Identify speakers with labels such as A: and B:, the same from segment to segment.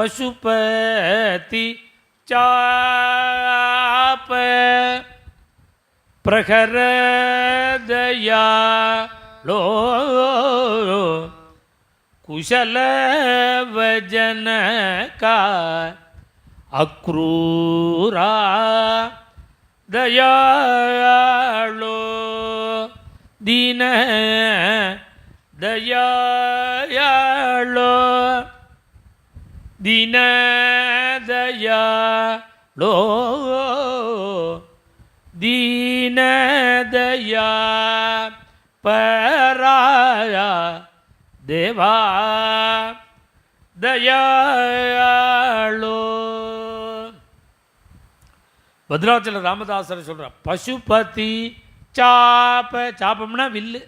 A: பசுபதி சாப பிரகரதயாலோ குசலவஜனகா அக்ரூரா தயாளோ தீன தயாளோ ದೀನ ದಯಾಳೋ ದೀನ ದಯಾಳೋ ದೀನ ದಯಾ ಪರಾಯ ದೇವಾ ದಯಾಳೋ பத்ராச்சல ராமதாசர் சொல்கிறார் பசுபதி சாப்ப சாப்பம்னா வில்லு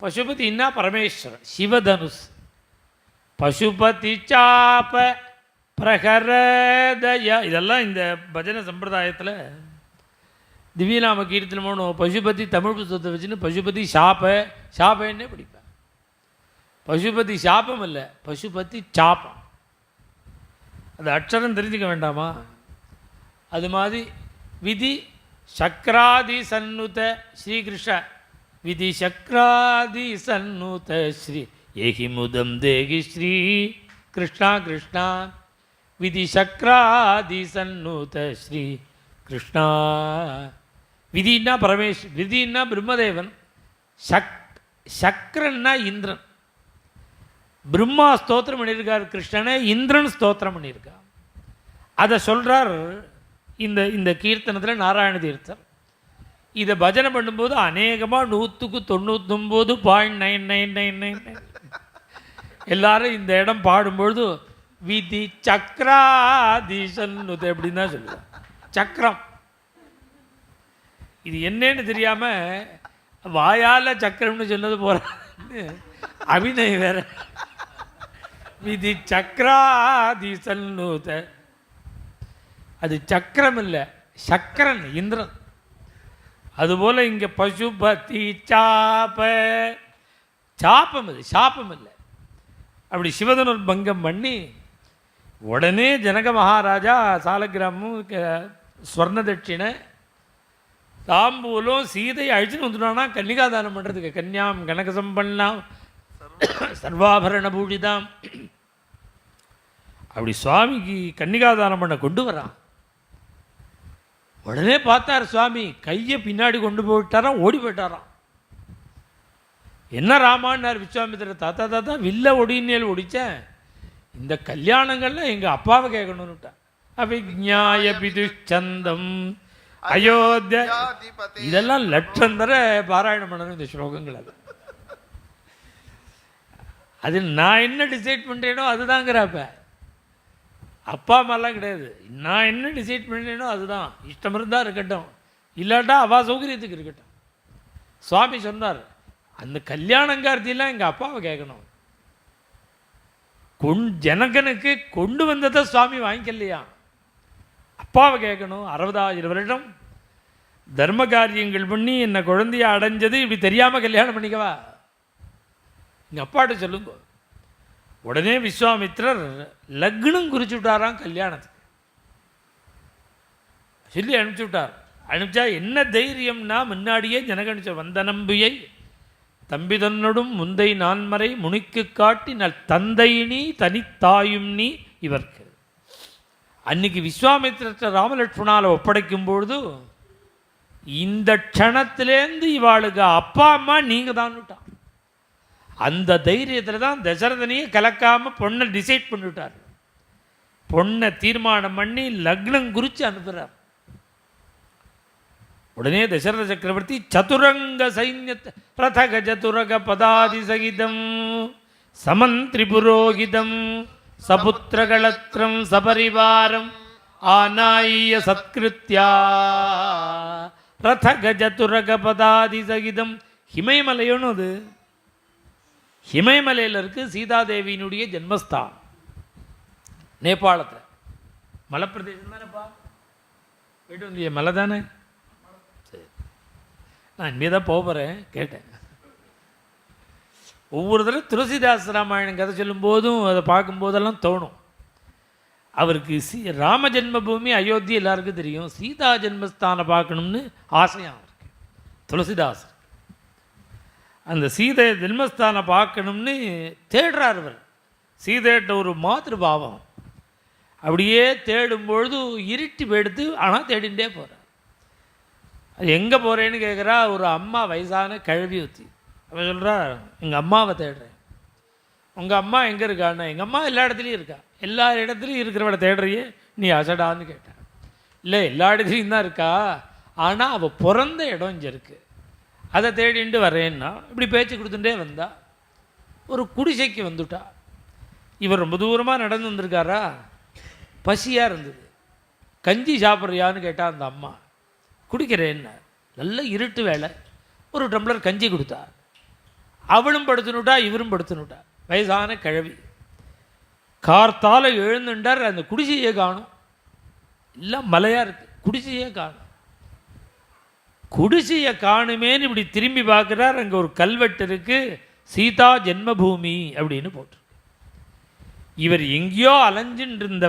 A: பசுபதினா பரமேஸ்வரன் சிவதனுஸ் பசுபதி சாப்ப பிரகரதயா. இதெல்லாம் இந்த பஜனை சம்பிரதாயத்தில் திவ்யநாம கீர்த்தனமோனு பசுபதி தமிழ் புத்தகத்தை வச்சுன்னு பசுபதி சாப்ப சாப்பன்னே படிப்பேன். பசுபதி சாப்பம் இல்லை பசுபதி சாப்பம் அந்த அக்ஷரம் தெரிஞ்சுக்க வேண்டாமா? அது மாதிரி விதி சக்கராதி சன்னுத ஸ்ரீகிருஷ்ண விதி சக்கராதி சன்னுத ஸ்ரீ ஏகி முதம் தேகி ஸ்ரீ கிருஷ்ணா கிருஷ்ணா விதி சக்ராதி சன்னுத ஸ்ரீ கிருஷ்ணா. விதின்னா பரமேஷ் விதின்னா பிரம்மதேவன் சக் சக்கரன்னா இந்திரன். பிரம்மா ஸ்தோத்திரம் பண்ணியிருக்கார் கிருஷ்ணனை இந்திரன் ஸ்தோத்திரம் பண்ணியிருக்கார். அதை சொல்கிறார் இந்த இந்த கீர்த்தனத்தில் நாராயண தீர்த்தர். இதை பஜனை பண்ணும்போது அநேகமாக நூற்றுக்கு தொண்ணூத்தொம்பது point nine nine nine nine எல்லாரும் இந்த இடம் பாடும்பொழுது விதி சக்கராதீசன் அப்படின்னு தான் சொல்லுவாங்க. சக்கரம். இது என்னன்னு தெரியாமல் வாயால் சக்கரம்னு சொன்னது போறான்னு அபிநய வேற. விதி சக்கராதீசன் அது சக்கரம் இல்லை சக்கரன் இந்திரன். அதுபோல் இங்கே பசுபதி சாப்ப சாப்பம் அது சாப்பம் இல்லை. அப்படி சிவதனுர் பங்கம் பண்ணி உடனே ஜனக மகாராஜா சாலகிராமம் க- ஸ்வர்ண தட்சிணை தாம்பூலும் சீதையை அழிச்சுன்னு வந்துட்டானா கன்னிகாதானம் பண்ணுறதுக்கு கன்யாம் கனகசம் பண்ணலாம். சர்வாபரண பூஜிதாம். அப்படி சுவாமிக்கு கன்னிகாதானம் பண்ண கொண்டு வரான் உடனே பார்த்தார் சுவாமி கையை பின்னாடி கொண்டு போயிட்டாராம் ஓடி போயிட்டாராம். என்ன ராமான்னார் விஸ்வாமித்திரர் தாத்தா தாத்தா வில்ல ஒடினேல் ஒடிச்சேன் இந்த கல்யாணங்கள்ல எங்கள் அப்பாவை கேட்கணும்னுட்டான். அபிஜாய பிதுச்சந்தம் அயோத்திய. இதெல்லாம் லட்சம் தர பாராயணம் பண்ணணும் இந்த ஸ்லோகங்கள் அது. அது நான் என்ன டிசைட் பண்ணுறேனோ அதுதாங்கிறப்ப. அப்பா அம்மாலாம் கிடையாது. நான் என்ன டிசைட் பண்ணேனோ அதுதான். இஷ்டம் இருந்தால் இருக்கட்டும். இல்லாட்டா அவா சௌகரியத்துக்கு இருக்கட்டும். சுவாமி சொன்னார் அந்த கல்யாணங்கார்த்தியெல்லாம் எங்கள் அப்பாவை கேட்கணும். கொண் ஜனகனுக்கு கொண்டு வந்ததை சுவாமி வாங்கிக்கலையா? அப்பாவை கேட்கணும். அறுபதாயிரம் வருடம் தர்ம காரியங்கள் பண்ணி என்னை குழந்தைய அடைஞ்சது இப்படி தெரியாமல் கல்யாணம் பண்ணிக்கவா? எங்கள் அப்பாட்ட சொல்லுங்க. உடனே விஸ்வாமித்ரர் லக்னம் குறிச்சு விட்டாராம் கல்யாணத்துக்கு. சொல்லி அனுப்பிச்சு விட்டார். அனுப்பிச்சா என்ன தைரியம்னா முன்னாடியே ஜனகணிச்ச வந்த நம்பியை தம்பி தன்னொடும் முந்தை நான்மறை முனிக்கு காட்டி நல் தந்தை நீ தனித்தாயும் நீ இவர்க்கு. அன்னைக்கு விஸ்வாமித்திரத்தை ராமலட்சுமணால ஒப்படைக்கும் பொழுது இந்த க்ஷணத்திலேருந்து இவாளுக்கு அப்பா அம்மா நீங்கள் தான் அந்த தைரியத்தில் தான் தசரதனையே கலக்காமல் பொண்ணை டிசைட் பண்ணிவிட்டார் பொண்ணை தீர்மானம் பண்ணி லக்னம் குறித்து அனுப்புகிறார் உடனே தசரத சக்கரவர்த்தி சதுரங்க சைன்யத் ரதக சதுரக பதாதி சகிதம் சமந்திரி புரோகிதம் சபுத்திரகளத்திரம் சபரிவாரம் ஆனாய சத்கிருத்யா ரதக சதுரக பதாதி சகிதம் ஹிமயமலையோன்னு அது? ஹிமயமலையில் இருக்கு சீதாதேவியினுடைய ஜென்மஸ்தான் நேபாளத்தில். மலைப்பிரதேசம் தானேப்பா? போயிட்டு வந்தீங்க மலை தானே? நான் இனிமே தான் போக போகிறேன் கேட்டேன். ஒவ்வொரு தடவை துளசிதாஸ் ராமாயணம் கதை சொல்லும்போதும் அதை பார்க்கும்போதெல்லாம் தோணும். அவருக்கு சீ ராம ஜென்மபூமி அயோத்தி எல்லாருக்கும் தெரியும். சீதா ஜென்மஸ்தானம் பார்க்கணும்னு ஆசையாக இருக்கு துளசிதாஸ். அந்த சீதை ஜென்மஸ்தானம் பார்க்கணும்னு தேடுறார் அவர் சீதையிட்ட ஒரு மாத்திருபாவம் அப்படியே தேடும்பொழுது இருட்டி போயிடுத்து ஆனால் தேடிண்டே போகிறார் அது எங்கே போகிறேன்னு கேட்குறா ஒரு அம்மா வயசான கழுவி ஊற்றி அவன் சொல்கிறா எங்கள் அம்மாவை தேடுறேன். உங்கள் அம்மா எங்கே இருக்கான்னா? எங்கள் அம்மா எல்லா இடத்துலையும் இருக்கா. எல்லா இடத்துலையும் இருக்கிறவளை தேடுறியே? நீ அசடான்னு கேட்டேன் இல்லை எல்லா இடத்துலையும் தான் இருக்கா. ஆனால் அவள் பிறந்த இடம் இங்கே இருக்குது அதை தேடிண்டு வரேன்னா. இப்படி பேச்சு கொடுத்துட்டே வந்தா. ஒரு குடிசைக்கு வந்துட்டா. இவர் ரொம்ப தூரமாக நடந்து வந்திருக்காரா? பசியாக இருந்தது. கஞ்சி சாப்பிட்றியான்னு கேட்டால் அந்த அம்மா. குடிக்கிறேன்னா நல்ல இருட்டு வேலை. ஒரு டம்ளர் கஞ்சி கொடுத்தா. அவளும் படுத்துனுட்டா இவரும் படுத்துனுட்டா. வயசான கிழவி. கார்த்தால எழுந்துட்டார் அந்த குடிசையே காணும். எல்லாம் மலையாக இருக்குது குடிசையே காணும். குடிசையை காணுமேன்னு இப்படி திரும்பி பார்க்குறார். அங்கே ஒரு கல்வெட்டு இருக்கு. சீதா ஜென்மபூமி அப்படின்னு போட்டிருக்கு. இவர் எங்கேயோ அலைஞ்சுட்டு இருந்த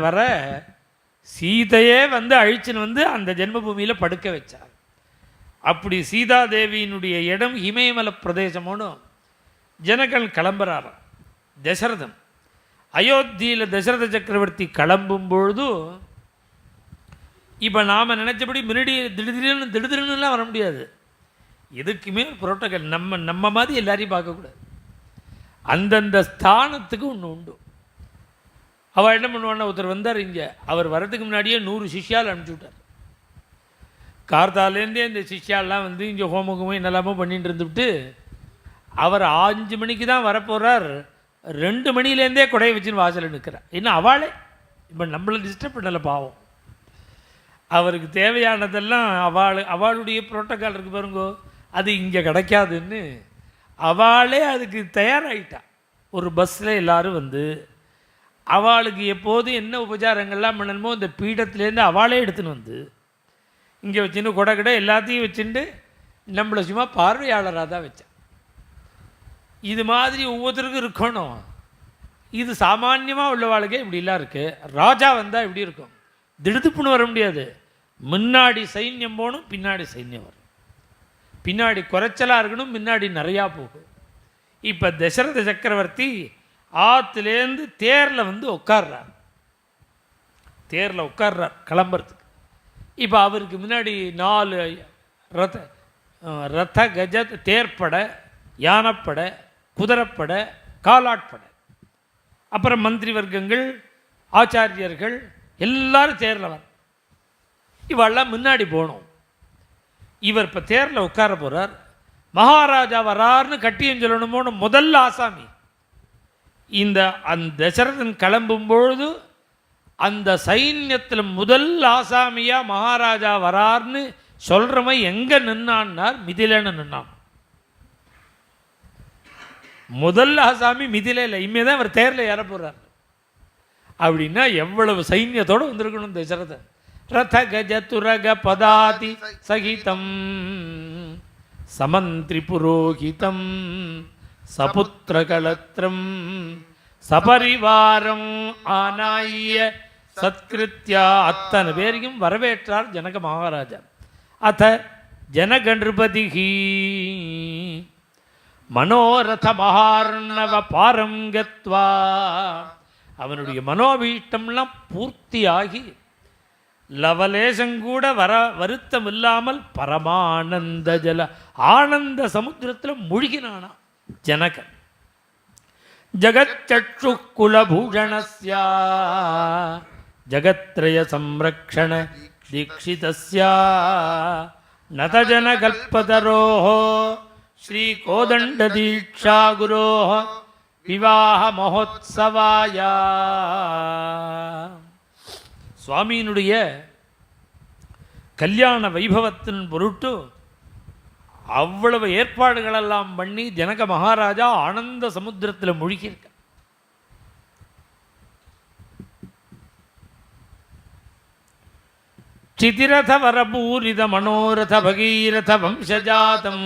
A: சீதையே வந்து அழிச்சுன்னு வந்து அந்த ஜென்மபூமியில் படுக்க வச்சார். அப்படி சீதா தேவியினுடைய இடம் இமயமலை பிரதேசமோனும் ஜனங்கள் கிளம்புறாராம். தசரதன். அயோத்தியில் தசரத சக்கரவர்த்தி கிளம்பும் பொழுது இப்போ நாம் நினச்சபடி முன்னாடி திடுதிடுன்னு திடுதிடுன்னுலாம் வர முடியாது. எதுக்குமே புரோட்டோக்கால் நம்ம நம்ம மாதிரி எல்லாரையும் பார்க்கக்கூடாது. அந்தந்த ஸ்தானத்துக்கு ஒன்று உண்டு. அவள் என்ன பண்ணுவான்னா ஒருத்தர் வந்தார் இங்கே. அவர் வர்றதுக்கு முன்னாடியே நூறு சிஷ்யால் அனுப்பிச்சி விட்டார் கார்த்தாலேருந்தே இந்த சிஷ்யாலாம் வந்து இங்கே ஹோமகுமோ என்னெல்லாமோ பண்ணிட்டு இருந்துவிட்டு அவர் அஞ்சு மணிக்கு தான் வரப்போகிறார் ரெண்டு மணிலேருந்தே கொடையை வச்சுன்னு வாசலில் நிற்கிறார் இன்னும் அவளே? இப்போ நம்மளை டிஸ்டர்ப் பண்ணலை பாவம். அவருக்கு தேவையானதெல்லாம் அவள் அவளுடைய புரோட்டோக்கால் இருக்கு பாருங்கோ அது இங்கே கிடைக்காதுன்னு அவளே அதுக்கு தயாராகிட்டா ஒரு பஸ்ஸில் எல்லாரும் வந்து அவளுக்கு எப்போது என்ன உபச்சாரங்கள்லாம் பண்ணணுமோ இந்த பீடத்துலேருந்து அவளே எடுத்துன்னு வந்து இங்கே வச்சுன்னு கொடை கடை எல்லாத்தையும் வச்சுட்டு நம்மளை சும்மா பார்வையாளராக தான் வச்சேன். இது மாதிரி ஒவ்வொருத்தருக்கும் இருக்கணும். இது சாமான்யமாக உள்ளவாளுக்கே இப்படிலாம் இருக்குது ராஜா வந்தால் இப்படி இருக்கும். திடுதுப்புன்னு வர முடியாது. முன்னாடி சைன்யம் போகணும் பின்னாடி சைன்யம் வரும். பின்னாடி குறைச்சலாக இருக்கணும் முன்னாடி நிறையா போகும். இப்போ தசரத சக்கரவர்த்தி ஆற்றுலேருந்து தேரில் வந்து உட்கார்றார் தேரில் உட்கார்றார் கிளம்புறதுக்கு. இப்போ அவருக்கு முன்னாடி நாலு ரத ரத கஜ தேர்ப்பட யானைப்பட குதிரைப்பட காலாட்படை. அப்புறம் மந்திரி வர்க்கங்கள் ஆச்சாரியர்கள் எல்லாரும் தேரில் வர. இவெல்லாம் முன்னாடி போகணும் இவர் இப்போ தேரில் உட்கார போகிறார் மகாராஜா வரார்னு கட்டியம் சொல்லணுமோன்னு முதல்ல ஆசாமி இந்த அந்த தசரதன் கிளம்பும் பொழுது அந்த சைன்யத்தில் முதல் ஆசாமியா மகாராஜா வரார்னு சொல்கிறவன் எங்கே நின்னான்னார்? மிதிலன்னு நின்னான். முதல் ஆசாமி மிதிலையில் இனிமே தான் அவர் தேரில் ஏற போகிறார் அப்படின்னா எவ்வளவு சைன்யத்தோடு வந்திருக்கணும் தசரதன். ரத கஜ துரக பதாதி சகிதம் சமந்திரி புரோகிதம் சபுத்திரகலத்திரம் சபரிவாரம் ஆனாய சத்கிருத்யா அத்தனை பேரையும் வரவேற்றார் ஜனக மகாராஜா அத்த ஜனகணபதிகி மனோரத மகார்ணவ பாரம் கத்வா அவனுடைய மனோவீட்டம்லாம் பூர்த்தியாகி லவலேசங்கூட வர வருத்தம் இல்லாமல் பரமானந்த ஜல ஆனந்த சமுத்திரத்தில் முழுகினானா ஜனகன். ஜகச்சக்ஷு குலபூஷணஸ்யா ஜகத்ரய சம்ரக்ஷண தீட்சிதஸ்யா நதஜன கல்பதரோः ஸ்ரீகோதண்ட தீட்சா குரோः விவாக மகோத்சவாய சுவாமியினுடைய கல்யாண வைபவத்தின் பொருட்டு அவ்வளவு ஏற்பாடுகளெல்லாம் பண்ணி ஜனக மகாராஜா ஆனந்த சமுத்திரத்தில் முழுகியிருக்க சிதிரத வரபூரித மனோரத பகீரத வம்சஜாதம்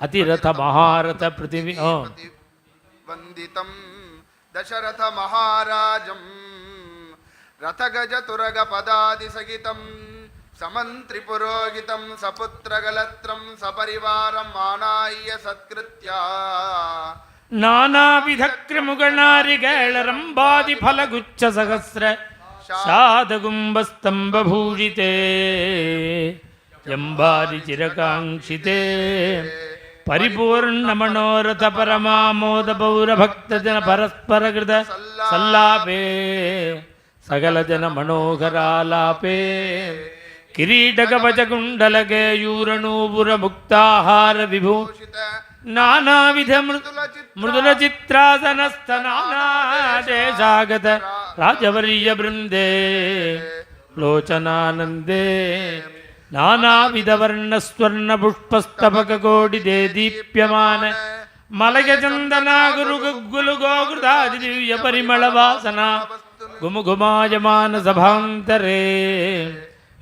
A: அதிரத மகாரத பிருத்திவி வந்திதம்
B: தசரத மகாராஜம் ரதகஜ துரக பதாதி சகிதம் समन्त्रिपुरोहितं सपुत्रगलत्रं सपरिवारम् आनाय्य सत्कृत्या
A: नानाविधक्रमुगणारिगेळरम्बादि फलगुच्छ కిరీటకవచకుండలకేయూరనూపుర ముక్తాహార విభూ నానావిధ మృదుల మృదుల చిత్రాసనస్తనానాదేశాగత రాజవర్య బృందే లోచనానందే. నానావిధ వర్ణస్వర్ణ పుష్పస్తపకోటి
B: దే
A: దీప్యమాన మలయ చందనాగురు గుగ్గులు గోగృతాది దివ్య పరిమళ వాసన. గుమగుమాయమాన సభాంతరే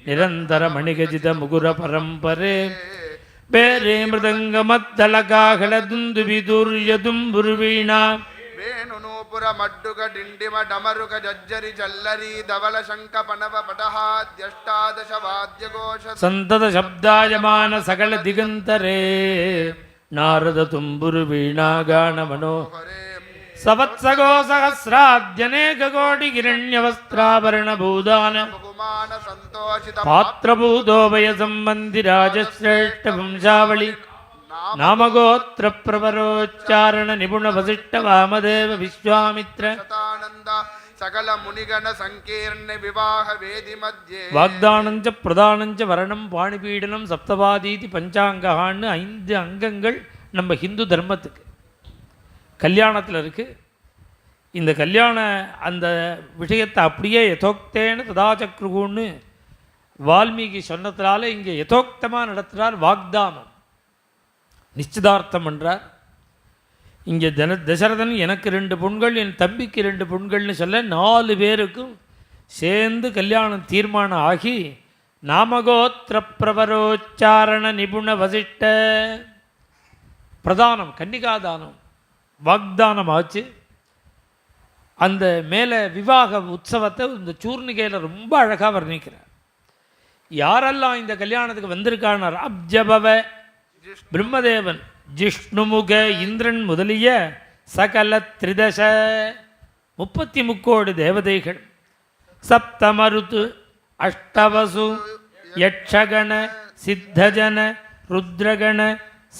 A: ನಿರಂತರ ಮಣಿಗಜಿದ ಮುಗುರ ಪರಂಪರೆ ಬೇರೆ ಮೃದಂಗ ಮದ್ದಲಗಾಗಳ ದುಂದುಬಿ ದುರ್ಯ ದುಂಬುರುವೀಣ
B: ವೇಣು ನೂಪುರ ಮಡ್ಡುಗ ಡಿಂಡಿಮ ಡಮರುಗ ಜಜ್ಜರಿ ಜಲ್ಲರಿ ಧವಲ ಶಂಕ ಪಣವ ಪಟಹಾದ್ಯಷ್ಟಾದಶ ವಾದ್ಯಘೋಷ
A: ಸಂತತ ಶಬ್ದಾಯಮಾನ ಸಕಲ ದಿಗಂತರೇ ನಾರದ ತುಂಬುರು ವೀಣಾಗಾನ ಮನೋಹರೇ सवत्सगो सहस्राद्यनेककोटिगिरण्यवस्त्राभरणभूदान पात्रभूतो वयसम्बन्धिराजश्रेष्ठवंशावळि नामगोत्रप्रवरोच्चारणनिपुणवसिष्ठवामदेव
B: विश्वामित्र சகல முனிகண சங்கீர்ண விவாக வேதி மத்தியே
A: வாக்தானஞ்ச பிரதானஞ்ச வரணம் பாணிபீடனம் சப்தவாதீதி பஞ்சாங்கஹான்னு ஐந்து அங்கங்கள் நம்ம ஹிந்து தர்மத்துக்கு கல்யாணத்தில் இருக்குது இந்த கல்யாண அந்த விஷயத்தை அப்படியே யதோக்தேன ததாச்சக்ருகுன்னு வால்மீகி சொன்னதுனால இங்கே யதோக்தமாக நடத்துகிறார் வாக்தானம் நிச்சயதார்த்தம் என்றார் இங்கே தன தசரதன் எனக்கு ரெண்டு பொண்கள் என் தம்பிக்கு ரெண்டு பொண்கள்னு சொல்ல நாலு பேருக்கும் சேர்ந்து கல்யாணம் தீர்மானம் ஆகி நாமகோத்திர பிரபரோச்சாரண நிபுண வசிட்ட பிரதானம் கன்னிகாதானம். வாக்தானம் ஆச்சு அந்த மேலே விவாக உற்சவத்தை இந்த சூர்ணிகையில் ரொம்ப அழகாக வர்ணிக்கிறார். யாரெல்லாம் இந்த கல்யாணத்துக்கு வந்திருக்கானார்? அப்ஜபவ பிரம்மதேவன் ஜிஷ்ணுமுக இந்திரன் முதலிய சகல திரிதச முப்பத்தி முக்கோடி தேவதைகள். சப்தமருத்து அஷ்டவசு யட்சகண சித்தஜன ருத்ரகண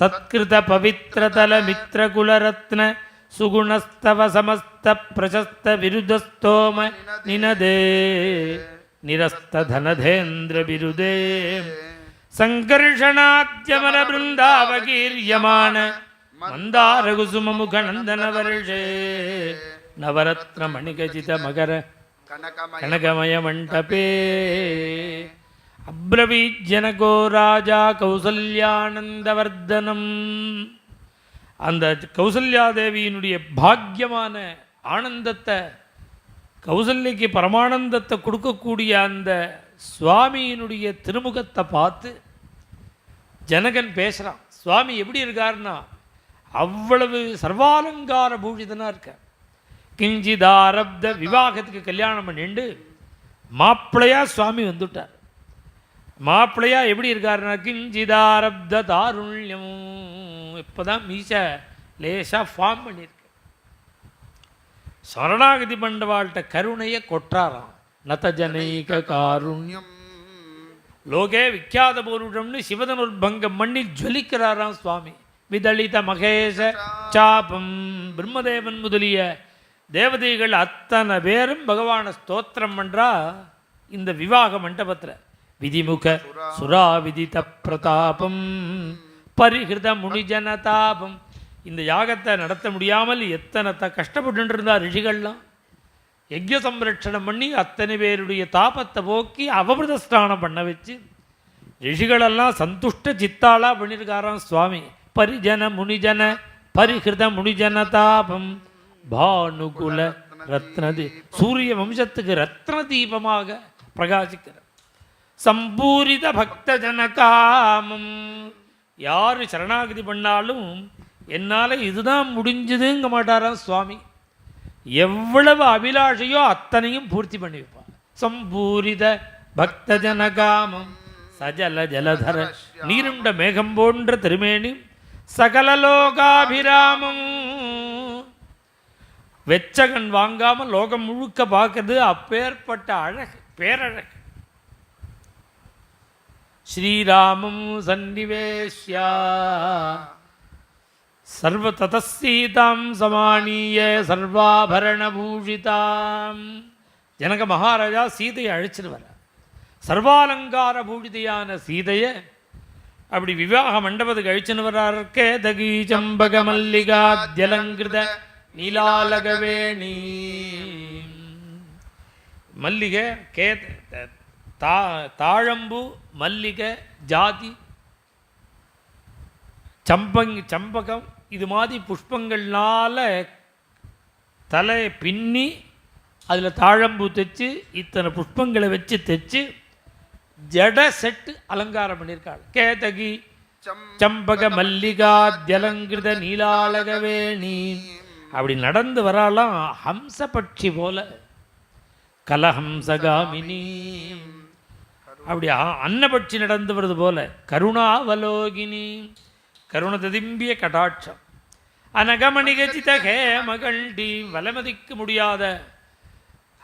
A: சத்கிருத பவித்திரதல மித்ரகுலரத்ன சுகுணஸ்தவ சமஸ்த பிரசஸ்த விருதஸ்தோம நினதே. நிரஸ்தனதேந்திர விருதே. சங்கர்ஷணாத்யமர பிருந்தாவகீரியமான மந்தாரகுசுமமுக வருஷே நவரத்ன மணிகஜித மகர கனகமய மண்டபே அப்ரவீஜனகோ ராஜா கௌசல்யானந்தவர்தனம். அந்த கௌசல்யாதேவியினுடைய பாக்கியமான ஆனந்தத்தை கௌசல்யக்கு பரமானந்தத்தை கொடுக்கக்கூடிய அந்த சுவாமியினுடைய திருமுகத்தை பார்த்து ஜனகன் பேசுகிறான் சுவாமி எப்படி இருக்காருன்னா அவ்வளவு சர்வாலங்கார பூஷிதனாக இருக்க கிஞ்சிதாரப்த விவாகத்துக்கு கல்யாணம் பண்ணிண்டு மாப்பிள்ளையாக சுவாமி வந்துட்டார். மாப்பிள்ளையா எப்படி இருக்காருன்னா கிஞ்சிதாரப்த தாருண்யம். இப்போதான் மீசை லேசாக ஃபார்ம் பண்ணியிருக்கு சரணாகதி பண்டவாள்கிட்ட கருணையை கொட்டாராம் நதஜனைக காருண்யம். லோகே விக்கியாத பூருடம்னு சிவதனுர்பங்கம் பண்ணி ஜொலிக்கிறாராம் சுவாமி. விதளித மகேஷ சாபம். பிரம்மதேவன் முதலிய தேவதைகள் அத்தனை பேரும் பகவானை ஸ்தோத்திரம் பண்ணுறா இந்த விவாக மண்டபத்தில். விதிமுக சுரா விதித்த பிரதாபம் பரிகிருத முனிஜனதாபம். இந்த யாகத்தை நடத்த முடியாமல் எத்தனை த கஷ்டப்பட்டு இருந்தா ரிஷிகள்லாம். யஜ்ய சம்ரட்சணம் பண்ணி அத்தனை பேருடைய தாபத்தை போக்கி அவபிரத ஸ்நானம் பண்ண வச்சு ரிஷிகளெல்லாம் சந்துஷ்ட சித்தாளாக பண்ணியிருக்காராம் சுவாமி. பரிஜன முனிஜன பரிகிருத முனிஜன தாபம் பானுகுல ரத்னதி. சூரிய வம்சத்துக்கு ரத்ன தீபமாக பிரகாசிக்கிறார் சம்பூரித பக்த ஜனகாமம் யார் சரணாகதி பண்ணாலும் என்னால் இதுதான் முடிஞ்சதுங்க மாட்டாராம் சுவாமி. எவ்வளவு அபிலாஷையோ அத்தனையும் பூர்த்தி பண்ணி வைப்பார் சம்பூரித பக்த ஜனகாமம் சஜல ஜலதர நீருண்ட மேகம் போன்ற திருமேனி சகலலோகாபிராமம் வெச்சகன் வாங்காம லோகம் முழுக்க பார்க்குது அப்பேற்பட்ட அழகு பேரழகு. ஸ்ரீராமம் சன்னிவேஷ்யா சர்வ ததசீதாம் சமானிய சர்வாபரணபூஷிதாம். ஜனக மகாராஜா சீதையை அழைச்சிட்டு சர்வாலங்கார பூஷிதையான சீதையை அப்படி விவாக மண்டபத்துக்கு அழிச்சுன்னு வர்றாருக்கே தகி சம்பக மல்லிகா ஜலங்கிருத நீலாலகவேணி. மல்லிகை கே தா தாழம்பு மல்லிகை ஜாதி சம்பங் சம்பகம் இது மாதிரி புஷ்பங்கள்னால் தலையை பின்னி அதில் தாழம்பூ தைச்சு இத்தனை புஷ்பங்களை வச்சு தைச்சு ஜட செட்டு அலங்காரம் பண்ணியிருக்காள் கேதகி சம்பக மல்லிகா ஜலங்கிருத நீலாலகவேணி அப்படி நடந்து வராலாம் ஹம்சபட்சி போல. கலஹம்சகாமினி அப்படி அன்னபட்சி நடந்து வருது போல. கருணாவலோகினி. கருண ததிம்பிய கடாட்சம். அனகமணிகச்சித ஹேமகண்டி வலமதிக்க முடியாத.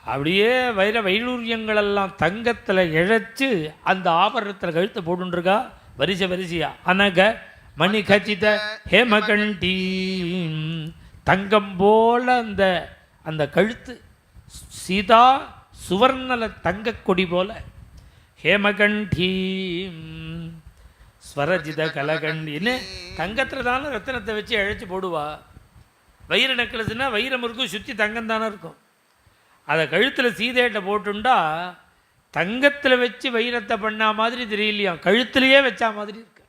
A: அப்படியே வைர வைடூரியங்களெல்லாம் தங்கத்தில் இழைச்சு அந்த ஆபரணத்தில் கழுத்தை போட்டுருக்கா வரிசை வரிசையா. அனக மணி கச்சித ஹேமகண்டி தங்கம் போல அந்த அந்த கழுத்து. சீதா சுவர்ணல தங்கக் கொடி போல. ஹேமகண்டி ஸ்வரஜித கலகண்டின்னு தங்கத்தில் தானே ரத்தனத்தை வச்சு அழைச்சி போடுவா. வைர நெக்லஸ்னால் வைரம் இருக்கும் சுற்றி தங்கம் தானே இருக்கும். அதை கழுத்தில் சீதையிட்ட போட்டுண்டா தங்கத்தில் வச்சு வைரத்தை பண்ணா மாதிரி தெரியலையாம் கழுத்துலையே வச்சா மாதிரி இருக்கு.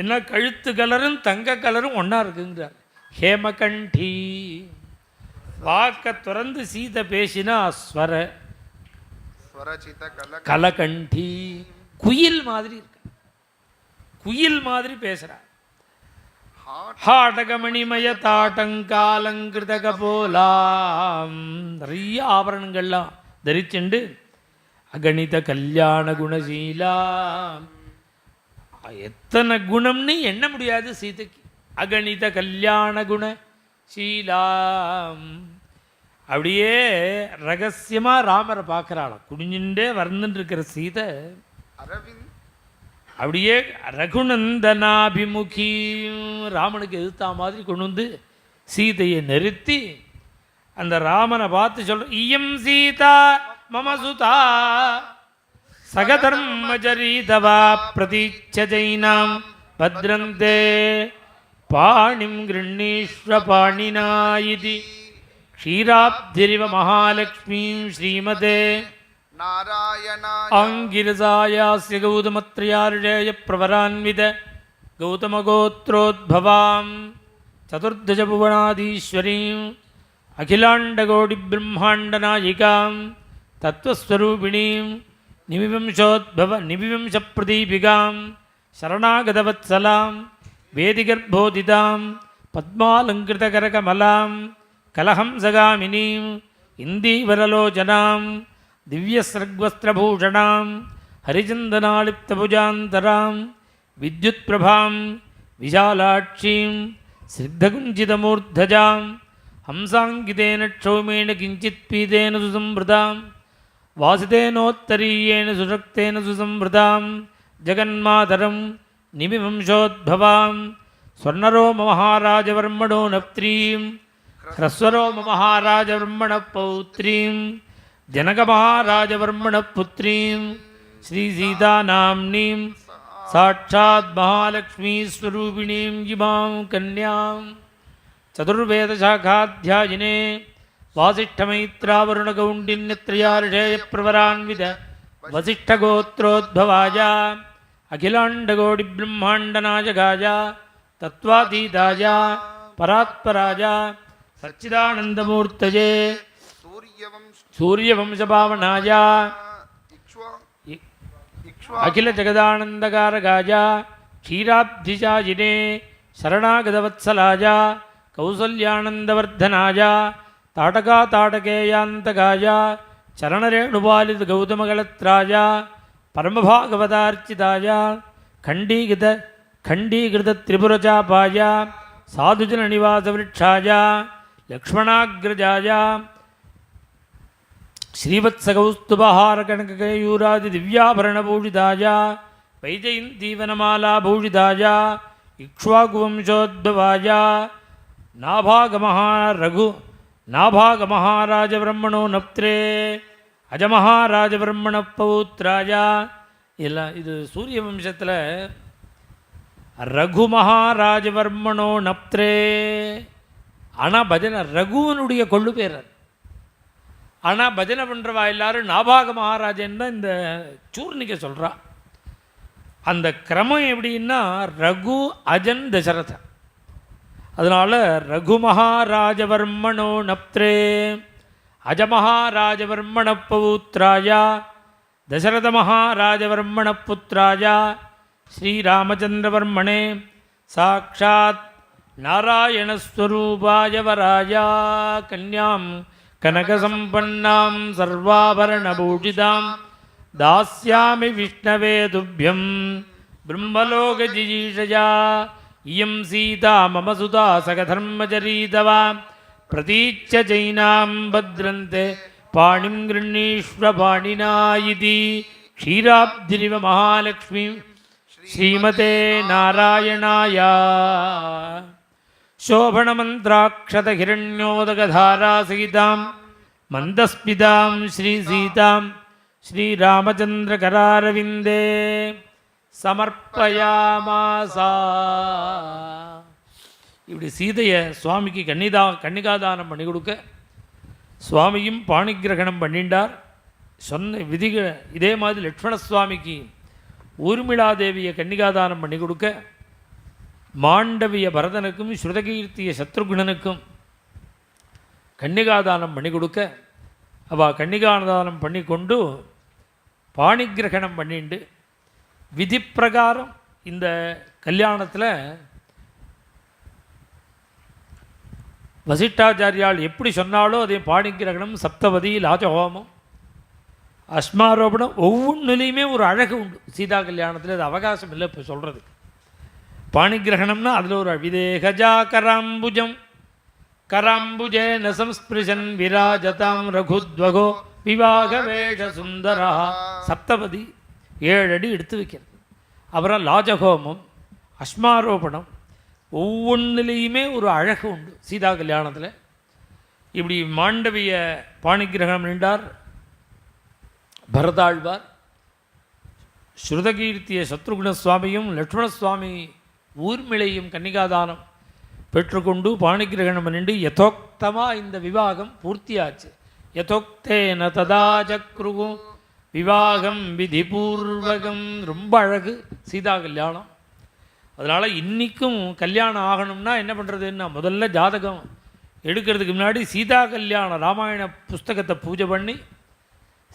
A: ஏன்னா கழுத்து கலரும் தங்க கலரும் ஒன்றா இருக்குங்கிறார். ஹேமகண்டி. வாக்க துறந்து சீதை பேசினா ஸ்வர. கலகண்டி. குயில் மாதிரி இருக்கு. குயில் மாதிரி பேசுறா.
B: ஹாட்
A: ஹாடகமணிமய தாட்டங்காலங்கிருத கபோலாம் நிறைய ஆபரணங்கள்லாம் தரிச்சுண்டு அகணித கல்யாண குணசீலா எத்தனை குணம்னு எண்ண முடியாது சீதைக்கு. அகணித கல்யாண குண சீலாம் அப்படியே ரகசியமா ராமரை பார்க்குறாளாம். குடிஞ்சுட்டே வந்துட்டு இருக்கிற சீதை அப்படியே ரகுநந்தனாபிமுகி ராமனுக்கு எதிர்த்தா மாதிரி கொண்டு வந்து சீதையை நிறுத்தி அந்த ராமனை பார்த்து சொல்ற இயம் சீதா மம சுதா சகதர்மச்சரீதவா பிரதீட்சஜைனாம் பத்ரந்தே பாணிம் கிருண்ணீஸ்வ பாணினா இது க்ஷீராப்திரிவ மகாலக்ஷ்மீம் ஸ்ரீமதே
B: நாராயணாய
A: கௌதமத்ரயார்ஷேய பிரவரான்வித கௌதமகோத்ரோத்பவாம். சதுர்தஜபுவனாதீஸ்வரீம் அகிலாண்டகோடிபிரம்மாண்டநாயிகாம். தத்வஸ்வரூபிணீம் நிமிவம்சோத்பவ நிமிவம்சப்பிரதீபிகாம் சரணாகதவத்சலாம். வேதிகர்போதிதாம் కలహంసగామినీం ఇందీవరలోచనాం దివ్యసృగ్వస్త్రభూషణాం హరిచందనాళిప్తభుజాంతరాం విద్యుత్ప్రభాం విశాలాక్షీం సిద్ధకుంచితమూర్ధజాం హంసాంకితేన క్షౌమేణ కించిత్ పీతేన సుసంవృతాం వాసితేనోత్తరీయేణ సుశక్తేన సుసంవృతాం జగన్మాతరం నిమివంశోద్భవాం స్వర్ణరోమహారాజవర్మణో నప్త్రీం नप्त्रीं ह्रस्वरोममहाराजवर्मणः पौत्रीं जनकमहाराजवर्मणः पुत्रीं श्रीसीतानाम्नीं साक्षात् महालक्ष्मीस्वरूपिणीं इमां कन्यां चतुर्वेदशाखाध्यायिने वासिष्ठमैत्रावरुणगौण्डिन्यत्रयार्षेयप्रवरान्वित वसिष्ठगोत्रोद्भवाय अखिलाण्डकोटिब्रह्माण्डनायकाय तत्त्वातीताय परात्पराय சச்சிதானந்தமூர்த்தஜே.
B: சூரியவம்சபாவனாய
A: அகில
B: ஜெகதானந்தகாரகாய
A: க்ஷீராப்திஜாயினே.
B: சரணாகதவத்சலாய
A: கௌசல்யானந்தவர்தனாய தாடகா தாடகேயாந்தகாய சரணரேணுபாலித கௌதமகலத்ராய பரமபாகவதார்ச்சிதாய கண்டீகித கண்டீகிருத திரிபுரஜாபாய சாதுஜன நிவாச விருட்சாய ಲಕ್ಷ್ಮಣಾಗ್ರಜಾಯ. ಶ್ರೀವತ್ಸಗೌಸ್ತುಬಹಾರಕನಕಯೂರಾದಿ ದಿವ್ಯಾಭರಣಭೂಷಿತಾಯ ವೈಜಯಂತೀವನಮಾಲಾಭೂಷಿತಾಯ. ಇಕ್ಷ್ವಾಗುವಂಶೋದ್ಭವಾಯ. ಇಕ್ಷ್ವಾಕುವಂಶೋದ್ಭವಾಯ ನಾಭಾಗಮಹಾರಘು, ನಾಭಾಗಮಹಾರಾಜಬ್ರಹ್ಮಣೋ ನಪ್ತ್ರೇ. ಅಜಮಹಾರಾಜಬ್ರಹ್ಮಣ ಪೌತ್ರಾಯ ಇಲ್ಲ, ಇದು ಸೂರ್ಯವಂಶத்தில் ರಘು ಮಹಾರಾಜವರ್ಮಣೋ ನಪ್ತ್ರೇ. ஆனால் பஜனை ரகுவனுடைய கொள்ளு பேர் ஆனால் பஜனை பண்ணுறவா எல்லாரும் நாபாக மகாராஜன் தான் இந்த சூர்ணிக்க சொல்கிறா அந்த கிரமம் எப்படின்னா ரகு அஜன் தசரதன் அதனால் ரகு மகாராஜவர்மனோ நப்திரே அஜமகாராஜவர்மண பௌத்ராய தசரத மகாராஜவர்மண புத்ராஜா ஸ்ரீராமச்சந்திரவர்மணே சாட்சாத் நாராயணஸ்வரூபாய வராயா கன்யாம் கனகசம்பன்னாம் சர்வாபரணபூஷிதாம் தாஸ்யாமி விஷ்ணவே துபியம் பிரம்மலோகஜிஜீஷயா இயம் சீதா மம சுதா சகதர்மஜரீதவா. பிரதீச்ச ஜைனாம் பத்ரந்தே பாணிம் கிருண்ணீஸ்வர பாணினா இது க்ஷீராப்திரிவ மகாலக்ஷ்மி. ஸ்ரீமதே நாராயணாயா. शोभणमन्त्राक्षतहिरण्योदकधारासहितां मन्दस्मितां श्रीसीतां ஸ்ரீராமச்சந்திரகராரவிந்தே சமர்ப்பயாமாசா இப்படி சீதையை சுவாமிக்கு கன்னிதா கன்னிகாதானம் பண்ணி கொடுக்க சுவாமியும் பாணிகிரகணம் பண்ணிண்டார் சொன்ன விதிகள் இதே மாதிரி லட்சுமண சுவாமிக்கு ஊர்மிளாதேவியை கன்னிகாதானம் பண்ணி கொடுக்க மாண்டவிய பரதனுக்கும் ஸ்ருதகீர்த்திய சத்ருகுணனுக்கும் கன்னிகாதானம் பண்ணி கொடுக்க அவள் கன்னிகாதானம் பண்ணி கொண்டு பாணிகிரகணம் பண்ணிண்டு விதி பிரகாரம் இந்த கல்யாணத்தில் வசிஷ்டாச்சாரியால் எப்படி சொன்னாலோ அதே பாணிகிரகணம் சப்தவதி லாஜஹோமம் அஸ்மாரோபணம் ஒவ்வொன்றுலேயுமே ஒரு அழகு உண்டு. சீதா கல்யாணத்தில் அது அவகாசம் இல்லை இப்போ சொல்கிறதுக்கு பாணிகிரகணம்னா அதில் ஒரு விதேகஜா கராம்புஜம். கராம்புஜே நசம்ஸ்பிருஷன் விராஜதாம் ரகுத்வகோ விவாக வேஷ சுந்தரா. சப்தபதி ஏழு அடி எடுத்து வைக்கிறது. அப்புறம் லாஜகோமம் அஸ்மாரோபணம் ஒவ்வொன்றிலையுமே ஒரு அழகு உண்டு சீதா கல்யாணத்தில். இப்படி மாண்டவிய பாணிகிரகணம் நின்றார். பரதாழ்வார். ஸ்ருதகீர்த்திய சத்ருகுண சுவாமியும் லக்ஷ்மண சுவாமி ஊர்மிளையும் கன்னிகாதானம் பெற்றுக்கொண்டு பாணிகிரகணம் நின்று யதோக்தமாக இந்த விவாகம் பூர்த்தியாச்சு. யதோக்தேன ததா சக்ருவும் விவாகம் விதிபூர்வகம். ரொம்ப அழகு. சீதா கல்யாணம். அதனால் இன்றைக்கும் கல்யாணம் ஆகணும்னா என்ன பண்ணுறதுன்னா முதல்ல ஜாதகம் எடுக்கிறதுக்கு முன்னாடி சீதா கல்யாண ராமாயண புஸ்தகத்தை பூஜை பண்ணி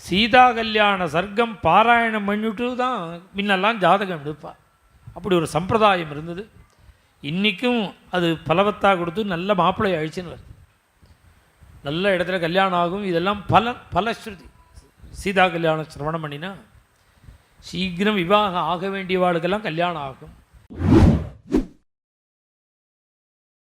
A: சீதா கல்யாண சர்க்கம் பாராயணம் பண்ணிட்டு தான் முன்னெல்லாம் ஜாதகம் எடுப்பாள் அப்படி ஒரு சம்பிரதாயம் இருந்தது. இன்றைக்கும் அது பலவத்தாக கொடுத்து நல்ல மாப்பிள்ளை அழிச்சுன்னு வருது. நல்ல இடத்துல கல்யாணம் ஆகும். இதெல்லாம் பல பல ஸ்ருதி. சீதா கல்யாணம் சிரவணம் பண்ணினா சீக்கிரம் விவாகம் ஆக வேண்டியவாளுக்கெல்லாம் கல்யாணம் ஆகும்.